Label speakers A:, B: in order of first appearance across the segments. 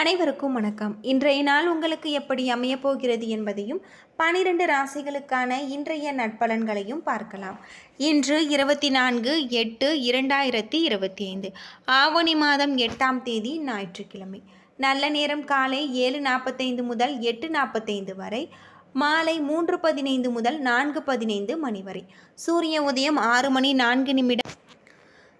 A: அனைவருக்கும் வணக்கம். இன்றைய நாள் உங்களுக்கு எப்படி அமையப் போகிறது என்பதையும் பனிரெண்டு ராசிகளுக்கான இன்றைய நட்பலன்களையும் பார்க்கலாம். இன்று இருபத்தி நான்கு எட்டு இரண்டாயிரத்தி இருபத்தி ஐந்து ஆவணி மாதம் எட்டாம் தேதி ஞாயிற்றுக்கிழமை. நல்ல நேரம் காலை ஏழு நாற்பத்தைந்து முதல் எட்டு நாற்பத்தைந்து வரை. மாலை மூன்று பதினைந்து முதல் நான்கு பதினைந்து மணி வரை. சூரிய உதயம் ஆறு மணி நான்கு நிமிடம்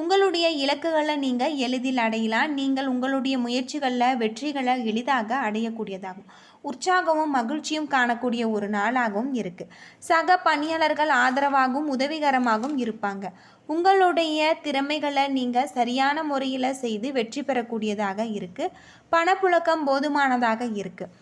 A: உங்களுடைய இலக்குகளை நீங்கள் எளிதில் அடையலாம். நீங்கள் உங்களுடைய முயற்சிகளில் வெற்றிகளை எளிதாக அடையக்கூடியதாகும். உற்சாகமும் மகிழ்ச்சியும் காணக்கூடிய ஒரு நாளாகவும் இருக்குது சக பணியாளர்கள் ஆதரவாகவும் உதவிகரமாகவும் இருப்பாங்க. உங்களுடைய திறமைகளை நீங்கள் சரியான முறையில் செய்து வெற்றி பெறக்கூடியதாக இருக்குது பணப்புழக்கம் போதுமானதாக இருக்குது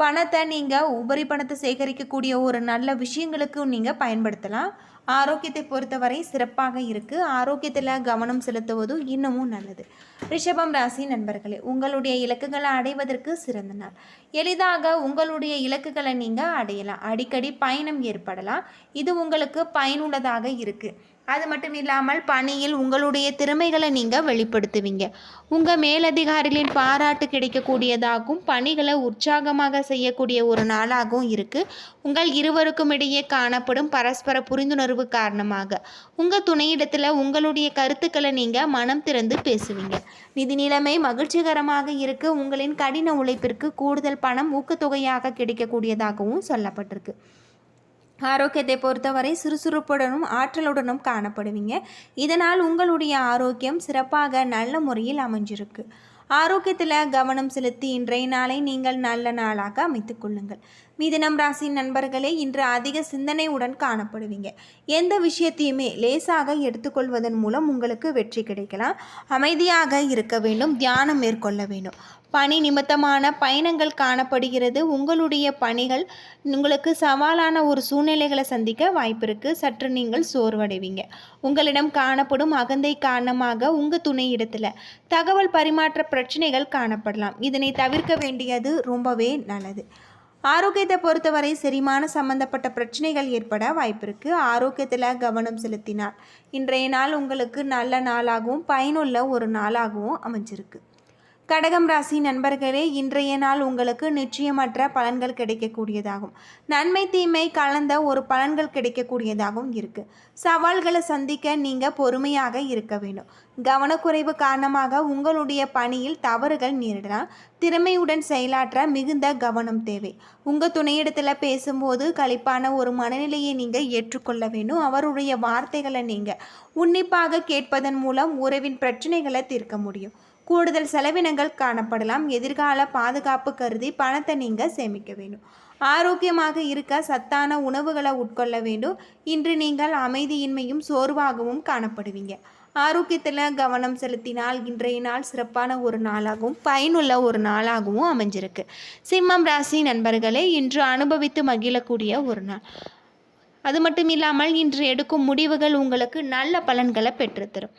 A: பணத்தை நீங்கள் உபரி பணத்தை சேகரிக்கக்கூடிய ஒரு நல்ல விஷயங்களுக்கும் நீங்கள் பயன்படுத்தலாம். ஆரோக்கியத்தை பொறுத்தவரை சிறப்பாக இருக்குது ஆரோக்கியத்தில் கவனம் செலுத்துவதும் இன்னமும் நல்லது. ரிஷபம் ராசி நண்பர்களே உங்களுடைய இலக்குகளை அடைவதற்கு சிறந்த நாள். எளிதாக உங்களுடைய இலக்குகளை நீங்கள் அடையலாம். அடிக்கடி பயணம் ஏற்படலாம். இது உங்களுக்கு பயனுள்ளதாக இருக்குது அது மட்டும் இல்லாமல் பணியில் உங்களுடைய திறமைகளை நீங்கள் வெளிப்படுத்துவீங்க. உங்கள் மேலதிகாரிகளின் பாராட்டு கிடைக்கக்கூடியதாகவும் பணிகளை உற்சாகமாக செய்யக்கூடிய ஒரு நாளாகவும் இருக்குது உங்கள் இருவருக்கும் இடையே காணப்படும் பரஸ்பர புரிந்துணர்வு காரணமாக. உங்கள் துணையிடத்தில் உங்களுடைய கருத்துக்களை நீங்கள் மனம் திறந்து பேசுவீங்க. நிதி நிலைமை மகிழ்ச்சிகரமாக இருக்கு. உங்களின் கடின உழைப்பிற்கு கூடுதல் பணம் ஊக்கத்தொகையாக கிடைக்கக்கூடியதாகவும் சொல்லப்பட்டிருக்கு. ஆரோக்கியத்தை பொறுத்தவரை சுறுசுறுப்புடனும் ஆற்றலுடனும் காணப்படுவீங்க. இதனால் உங்களுடைய ஆரோக்கியம் சிறப்பாக நல்ல முறையில் அமைஞ்சிருக்கு. ஆரோக்கியத்தில் கவனம் செலுத்தி இன்றைய நாளை நீங்கள் நல்ல நாளாக அமைத்து கொள்ளுங்கள். மிதினம் ராசி நண்பர்களே இன்று அதிக சிந்தனையுடன் காணப்படுவீங்க. எந்த விஷயத்தையுமே லேசாக எடுத்துக்கொள்வதன் மூலம் உங்களுக்கு வெற்றி கிடைக்கலாம். அமைதியாக இருக்க வேண்டும் தியானம் மேற்கொள்ள வேண்டும். பணி நிமித்தமான பயணங்கள் காணப்படுகிறது. உங்களுடைய பணிகள் உங்களுக்கு சவாலான ஒரு சூழ்நிலைகளை சந்திக்க வாய்ப்பு இருக்குது சற்று நீங்கள் சோர்வடைவீங்க. உங்களிடம் காணப்படும் அகந்தை காரணமாக உங்கள் துணை இடத்துல தகவல் பரிமாற்ற பிரச்சனைகள் காணப்படலாம். இதனை தவிர்க்க வேண்டியது ரொம்பவே நல்லது. ஆரோக்கியத்தை பொறுத்தவரை செரிமான சம்பந்தப்பட்ட பிரச்சனைகள் ஏற்பட வாய்ப்பு இருக்குது ஆரோக்கியத்தில் கவனம் செலுத்தினார் இன்றைய நாள் உங்களுக்கு நல்ல நாளாகவும் பயனுள்ள ஒரு நாளாகவும் அமைஞ்சிருக்கு. கடகம் ராசி நண்பர்களே இன்றைய நாள் உங்களுக்கு நிச்சயமற்ற பலன்கள் கிடைக்கக்கூடியதாகும். நன்மை தீமை கலந்த ஒரு பலன்கள் கிடைக்கக்கூடியதாகவும் இருக்குது சவால்களை சந்திக்க நீங்கள் பொறுமையாக இருக்க வேண்டும். கவனக்குறைவு காரணமாக உங்களுடைய பணியில் தவறுகள் நேரிடலாம். திறமையுடன் செயலாற்ற மிகுந்த கவனம் தேவை. உங்கள் துணையிடத்தில் பேசும்போது கழிப்பான ஒரு மனநிலையை நீங்கள் ஏற்றுக்கொள்ள வேண்டும். அவருடைய வார்த்தைகளை நீங்கள் உன்னிப்பாக கேட்பதன் மூலம் உறவின் பிரச்சனைகளை தீர்க்க முடியும். கூடுதல் செலவினங்கள் காணப்படலாம். எதிர்கால பாதுகாப்பு கருதி பணத்தை நீங்கள் சேமிக்க வேண்டும். ஆரோக்கியமாக இருக்க சத்தான உணவுகளை உட்கொள்ள வேண்டும். இன்று நீங்கள் அமைதியின்மையும் சோர்வாகவும் காணப்படுவீங்க. ஆரோக்கியத்தில் கவனம் செலுத்தினால் இன்றைய நாள் சிறப்பான ஒரு நாளாகவும் பயனுள்ள ஒரு நாளாகவும் அமைஞ்சிருக்கு. சிம்மம் ராசி நண்பர்களே இன்று அனுபவித்து மகிழக்கூடிய ஒரு நாள். அது மட்டும் இல்லாமல் இன்று எடுக்கும் முடிவுகள் உங்களுக்கு நல்ல பலன்களை பெற்றுத்தரும்.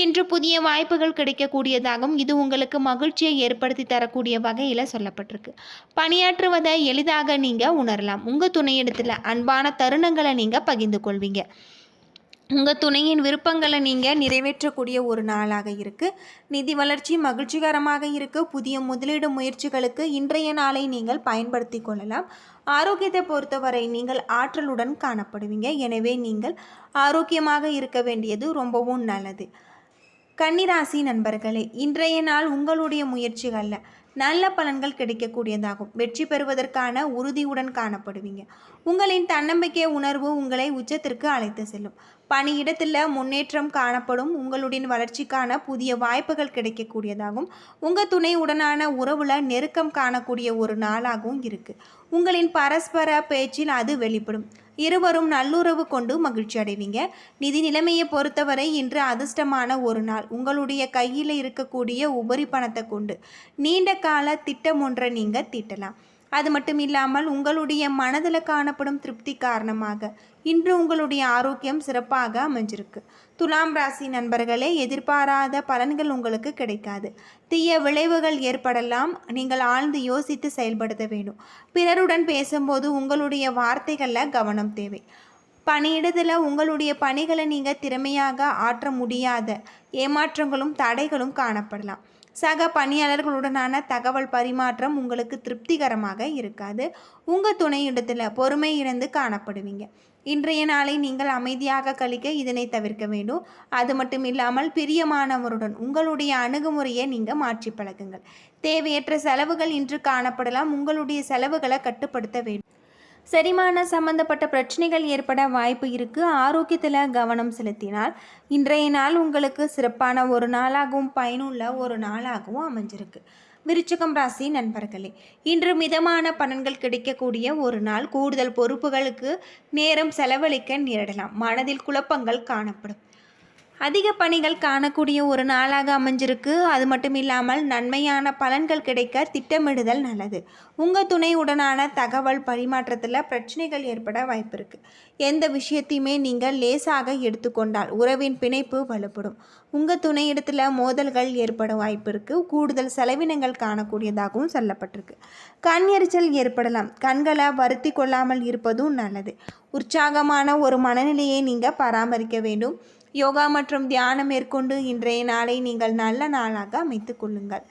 A: இன்று புதிய வாய்ப்புகள் கிடைக்கக்கூடியதாகவும் இது உங்களுக்கு மகிழ்ச்சியை ஏற்படுத்தி தரக்கூடிய வகையில் சொல்லப்பட்டிருக்கு. பணியாற்றுவதை எளிதாக நீங்கள் உணரலாம். உங்கள் துணையிடத்தில் அன்பான தருணங்களை நீங்கள் பகிர்ந்து கொள்வீங்க. உங்கள் துணையின் விருப்பங்களை நீங்கள் நிறைவேற்றக்கூடிய ஒரு நாளாக இருக்குது நிதி வளர்ச்சி மகிழ்ச்சிகரமாக இருக்குது புதிய முதலீடு முயற்சிகளுக்கு இன்றைய நாளை நீங்கள் பயன்படுத்தி கொள்ளலாம். ஆரோக்கியத்தை பொறுத்தவரை நீங்கள் ஆற்றலுடன் காணப்படுவீங்க. எனவே நீங்கள் ஆரோக்கியமாக இருக்க வேண்டியது ரொம்பவும் நல்லது. கன்னிராசி நண்பர்களே இன்றைய நாள் உங்களுடைய முயற்சிகளில் நல்ல பலன்கள் கிடைக்கக்கூடியதாகும். வெற்றி பெறுவதற்கான உறுதியுடன் காணப்படுவீங்க. உங்களின் தன்னம்பிக்கை உணர்வு உங்களை உச்சத்திற்கு அழைத்து செல்லும். பணியிடத்தில் முன்னேற்றம் காணப்படும். உங்களுடைய வளர்ச்சிக்கான புதிய வாய்ப்புகள் கிடைக்கக்கூடியதாகும். உங்கள் துணையுடனான உறவில் நெருக்கம் காணக்கூடிய ஒரு நாளாகவும் இருக்குது உங்களின் பரஸ்பர பேச்சில் அது வெளிப்படும். இருவரும் நல்லுறவு கொண்டு மகிழ்ச்சி அடைவீங்க. நிதி நிலைமையை பொறுத்தவரை இன்று அதிர்ஷ்டமான ஒரு நாள். உங்களுடைய கையில் இருக்கக்கூடிய உபரி பணத்தை கொண்டு நீண்ட கால திட்டம் ஒன்றை நீங்கள் தீட்டலாம். அது மட்டும் இல்லாமல் உங்களுடைய மனதில் காணப்படும் திருப்தி காரணமாக இன்று உங்களுடைய ஆரோக்கியம் சிறப்பாக அமைஞ்சிருக்கு. துலாம் ராசி நண்பர்களே எதிர்பாராத பலன்கள் உங்களுக்கு கிடைக்காது. தீய விளைவுகள் ஏற்படலாம். நீங்கள் ஆழ்ந்து யோசித்து செயல்படுத்த வேண்டும். பிறருடன் பேசும்போது உங்களுடைய வார்த்தைகளில் கவனம் தேவை. பணியிடத்தில் உங்களுடைய பணிகளை நீங்கள் திறமையாக ஆற்ற முடியாத ஏமாற்றங்களும் தடைகளும் காணப்படலாம். சக பணியாளர்களுடனான தகவல் பரிமாற்றம் உங்களுக்கு திருப்திகரமாக இருக்காது. உங்கள் துணையிடத்தில் பொறுமை இழந்து காணப்படுவீங்க. இன்றைய நாளை நீங்கள் அமைதியாக கழிக்க இதனை தவிர்க்க வேண்டும். அது மட்டும் இல்லாமல் பிரியமானவருடன் உங்களுடைய அணுகுமுறையை நீங்கள் மாற்றி பழகுங்கள். தேவையற்ற செலவுகள் இன்று காணப்படலாம். உங்களுடைய செலவுகளை கட்டுப்படுத்த வேண்டும். செரிமான சம்பந்தப்பட்ட பிரச்சனைகள் ஏற்பட வாய்ப்பு இருக்குது ஆரோக்கியத்தில் கவனம் செலுத்தினால் இன்றைய நாள் உங்களுக்கு சிறப்பான ஒரு நாளாகவும் பயனுள்ள ஒரு நாளாகவும் அமைஞ்சிருக்கு. விருச்சிகம் ராசி நண்பர்களே இன்று மிதமான பலன்கள் கிடைக்கக்கூடிய ஒரு நாள். கூடுதல் பொறுப்புகளுக்கு நேரம் செலவழிக்க நேரிடலாம். மனதில் குழப்பங்கள் காணப்படும். அதிக பணிகள் காணக்கூடிய ஒரு நாளாக அமைஞ்சிருக்கு. அது மட்டும் இல்லாமல் நன்மையான பலன்கள் கிடைக்க திட்டமிடுதல் நல்லது. உங்கள் துணையுடனான தகவல் பரிமாற்றத்தில் பிரச்சனைகள் ஏற்பட வாய்ப்பு இருக்குது எந்த விஷயத்தையுமே நீங்கள் லேசாக எடுத்துக்கொண்டால் உறவின் பிணைப்பு வலுப்படும். உங்கள் துணையிடத்தில் மோதல்கள் ஏற்பட வாய்ப்பு இருக்குது கூடுதல் செலவினங்கள் காணக்கூடியதாகவும் சொல்லப்பட்டிருக்கு. கண் எரிச்சல் ஏற்படலாம். கண்களை வருத்தி கொள்ளாமல் இருப்பதும் நல்லது. உற்சாகமான ஒரு மனநிலையை நீங்கள் பராமரிக்க வேண்டும். யோகா மற்றும் தியானம் மேற்கொண்டு இன்றைய நாளை நீங்கள் நல்ல நாளாக அமைத்து கொள்ளுங்கள்.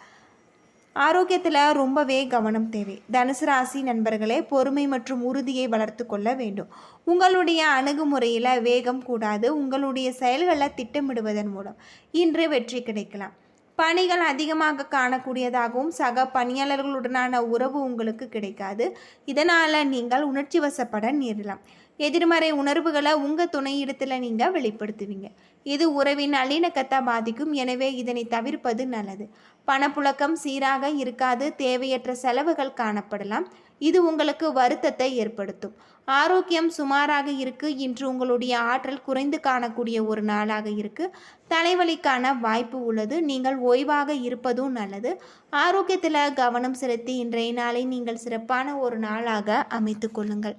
A: ஆரோக்கியத்தில் ரொம்பவே கவனம் தேவை. தனுசு ராசி நண்பர்களே பொறுமை மற்றும் உறுதியை வளர்த்து கொள்ள வேண்டும். உங்களுடைய அணுகுமுறையில் வேகம் கூடாது. உங்களுடைய செயல்களை திட்டமிடுவதன் மூலம் இன்று வெற்றி கிடைக்கலாம். பணிகள் அதிகமாக காணக்கூடியதாகவும் சக பணியாளர்களுடனான உறவு உங்களுக்கு கிடைக்காது. இதனால் நீங்கள் உணர்ச்சி வசப்பட நேரலாம் எதிர்மறை உணர்வுகளை உங்கள் துணையிடத்தில் நீங்கள் வெளிப்படுத்துவீங்க. இது உறவின் நல்லிணக்கத்தை பாதிக்கும். எனவே இதனை தவிர்ப்பது நல்லது. பணப்புழக்கம் சீராக இருக்காது. தேவையற்ற செலவுகள் காணப்படலாம். இது உங்களுக்கு வருத்தத்தை ஏற்படுத்தும். ஆரோக்கியம் சுமாராக இருக்கு. இன்று உங்களுடைய ஆற்றல் குறைந்து காணக்கூடிய ஒரு நாளாக இருக்கு. தலைவலிக்கான வாய்ப்பு உள்ளது. நீங்கள் ஓய்வாக இருப்பதும் நல்லது. ஆரோக்கியத்தில் கவனம் செலுத்தி இன்றைய நாளை நீங்கள் சிறப்பான ஒரு நாளாக அமைத்து கொள்ளுங்கள்.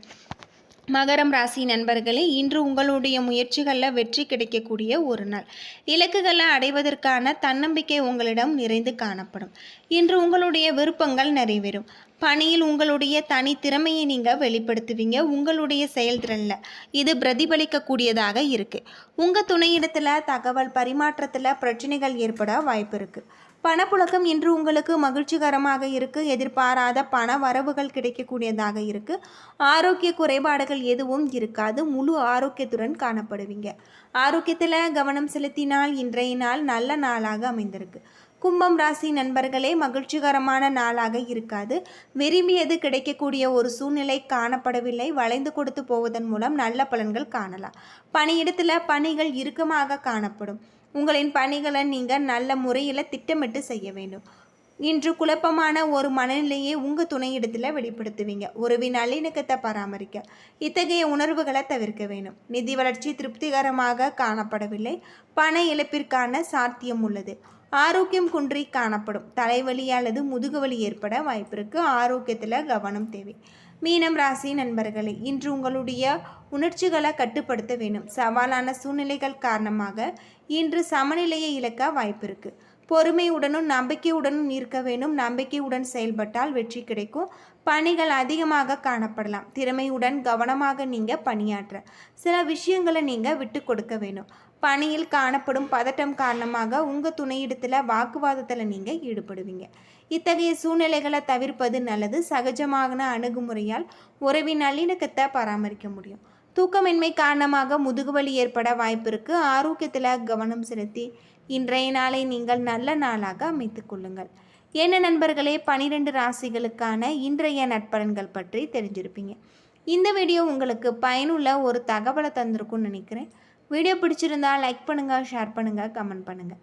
A: மகரம் ராசி நண்பர்களே இன்று உங்களுடைய முயற்சிகளில் வெற்றி கிடைக்கக்கூடிய ஒரு நாள். இலக்குகளை அடைவதற்கான தன்னம்பிக்கை உங்களிடம் நிறைந்து காணப்படும். இன்று உங்களுடைய விருப்பங்கள் நிறைவேறும். பணியில் உங்களுடைய தனி திறமையை நீங்கள் வெளிப்படுத்துவீங்க. உங்களுடைய செயல்திறனில் இது பிரதிபலிக்கக்கூடியதாக இருக்குது உங்கள் துணையிடத்தில் தகவல் பரிமாற்றத்தில் பிரச்சனைகள் ஏற்பட வாய்ப்பு இருக்குது பணப்புழக்கம் இன்று உங்களுக்கு மகிழ்ச்சிகரமாக இருக்குது எதிர்பாராத பண வரவுகள் கிடைக்கக்கூடியதாக இருக்குது ஆரோக்கிய குறைபாடுகள் எதுவும் இருக்காது. முழு ஆரோக்கியத்துடன் காணப்படுவீங்க. ஆரோக்கியத்தில் கவனம் செலுத்தினால் இன்றைய நாள் நல்ல நாளாக அமைந்திருக்கு. கும்பம் ராசி நண்பர்களே மகிழ்ச்சிகரமான நாளாக இருக்காது. விரும்பியது கிடைக்கக்கூடிய ஒரு சூழ்நிலை காணப்படவில்லை. வளைந்து கொடுத்து போவதன் மூலம் நல்ல பலன்கள் காணலாம். பணியிடத்தில் பணிகள் இறுக்கமாக காணப்படும். உங்களின் பணிகளை நீங்கள் நல்ல முறையில் திட்டமிட்டு செய்ய வேண்டும். இன்று குழப்பமான ஒரு மனநிலையை உங்கள் துணையிடத்தில் வெளிப்படுத்துவீங்க. உறவின் நல்லிணக்கத்தை பராமரிக்க இத்தகைய உணர்வுகளை தவிர்க்க வேண்டும். நிதி வளர்ச்சி திருப்திகரமாக காணப்படவில்லை. பண இழப்பிற்கான சாத்தியம் உள்ளது. ஆரோக்கியம் குன்றி காணப்படும். தலைவலி அல்லது முதுகுவலி ஏற்பட வாய்ப்பிருக்கு. ஆரோக்கியத்தில் கவனம் தேவை. மீனம் ராசி நண்பர்களே இன்று உங்களுடைய உணர்ச்சிகளை கட்டுப்படுத்த வேண்டும். சவாலான சூழ்நிலைகள் காரணமாக இன்று சமநிலையை இழக்க வாய்ப்பு இருக்குது பொறுமையுடனும் நம்பிக்கையுடனும் இருக்க வேண்டும். நம்பிக்கையுடன் செயல்பட்டால் வெற்றி கிடைக்கும். பணிகள் அதிகமாக காணப்படலாம். திறமையுடன் கவனமாக நீங்கள் பணியாற்ற. சில விஷயங்களை நீங்கள் விட்டு கொடுக்க வேண்டும். பணியில் காணப்படும் பதட்டம் காரணமாக உங்கள் துணையிடத்தில் வாக்குவாதத்தில் நீங்கள் ஈடுபடுவீங்க. இத்தகைய சூழ்நிலைகளை தவிர்ப்பது நல்லது. சகஜமான அணுகுமுறையால் உறவின் நல்லிணக்கத்தை பராமரிக்க முடியும். தூக்கமின்மை காரணமாக முதுகுவலி ஏற்பட வாய்ப்பிருக்கு. ஆரோக்கியத்தில் கவனம் செலுத்தி இன்றைய நாளை நீங்கள் நல்ல நாளாக அமைத்துக் கொள்ளுங்கள். என்ன நண்பர்களே பனிரெண்டு ராசிகளுக்கான இன்றைய நட்பலன்கள் பற்றி தெரிஞ்சிருப்பீங்க. இந்த வீடியோ உங்களுக்கு பயனுள்ள ஒரு தகவலை தந்திருக்கும்னு நினைக்கிறேன். வீடியோ பிடிச்சிருந்தா லைக் பண்ணுங்கள் ஷேர் பண்ணுங்கள் கமெண்ட் பண்ணுங்கள்